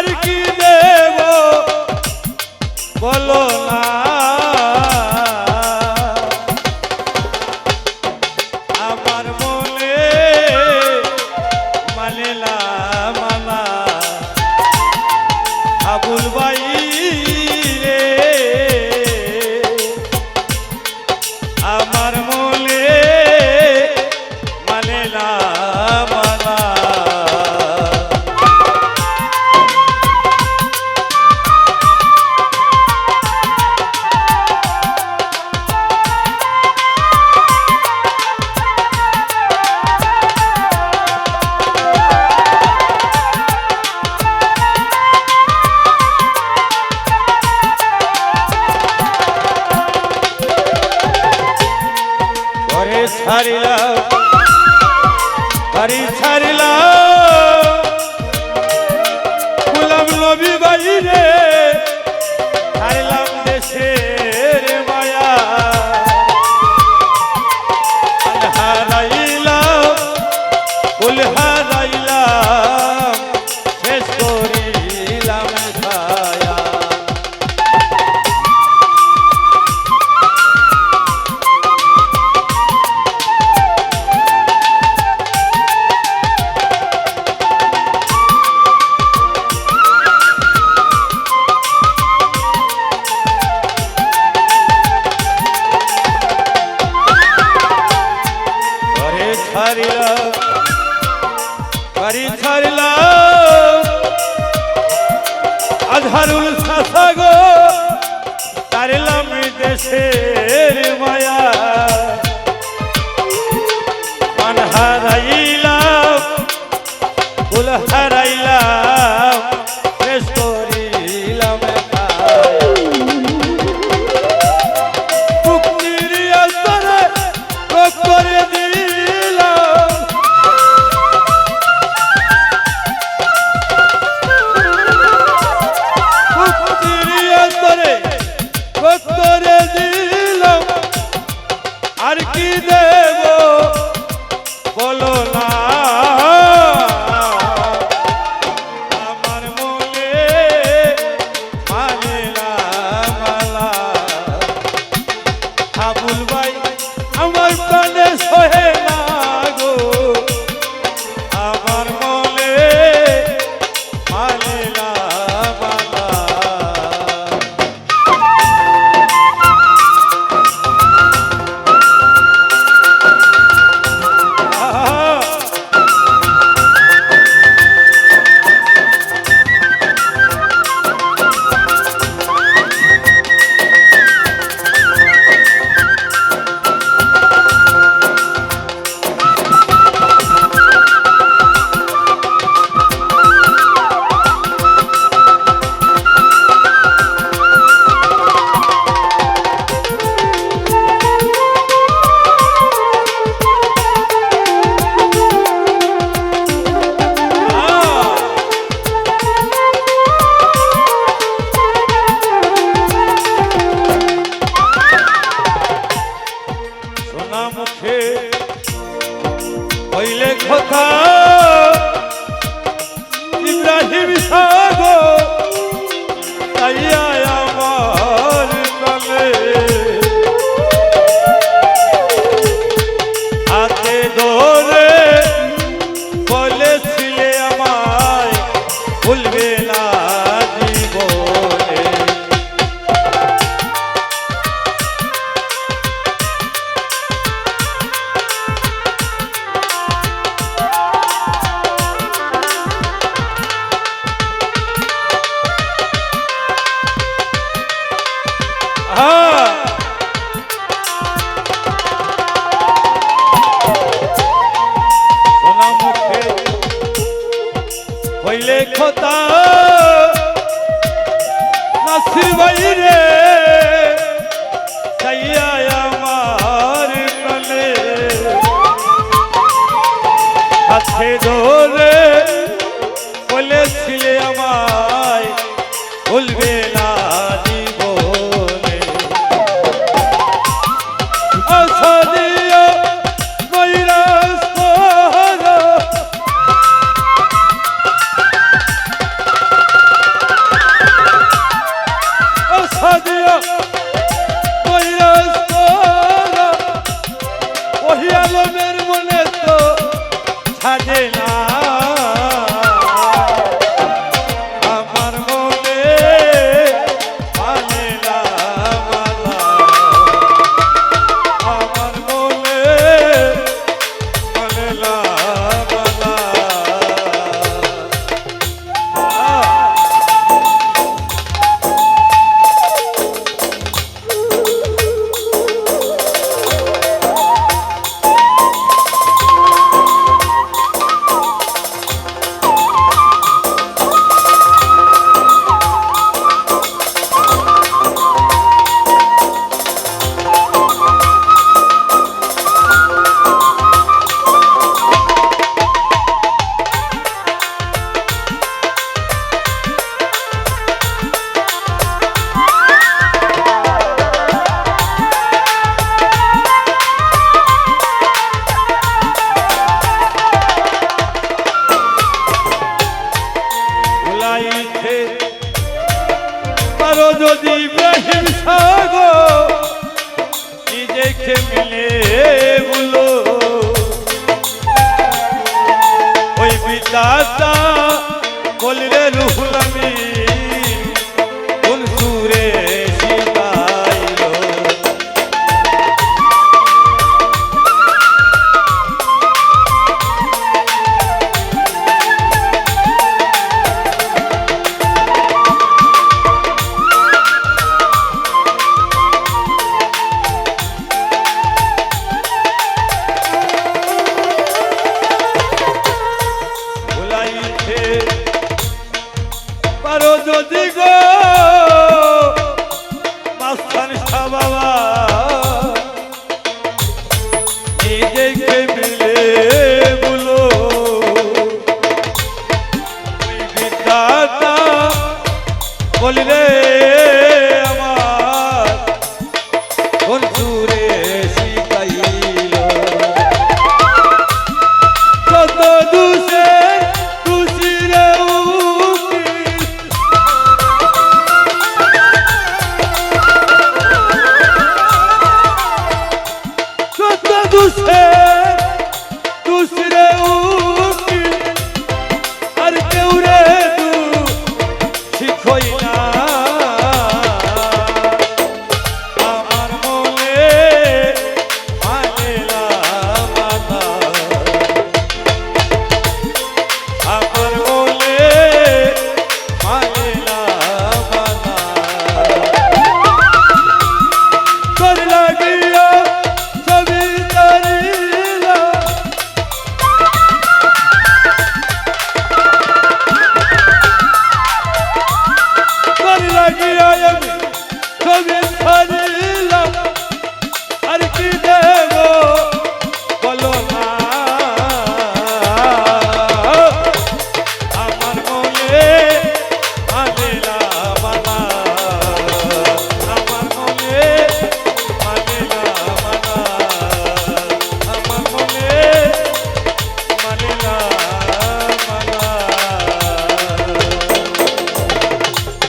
আর কি ছাড়িলা বাড়ি ছাড়িলা গুলাম নবী বাইরে বাড়ি ছাড়লাম। আধারুল সাসাগো তারলাম দেশের মায়া। মান হারাইলাম ফুল হারা কোথায় নাসির ভাই রে। Hadela. ভুলাইতে পারো যদি ইব্রাহিম সাগো নিজেকে মিলে বলো। ওই বিদাতা Ah, vamos. Yeah.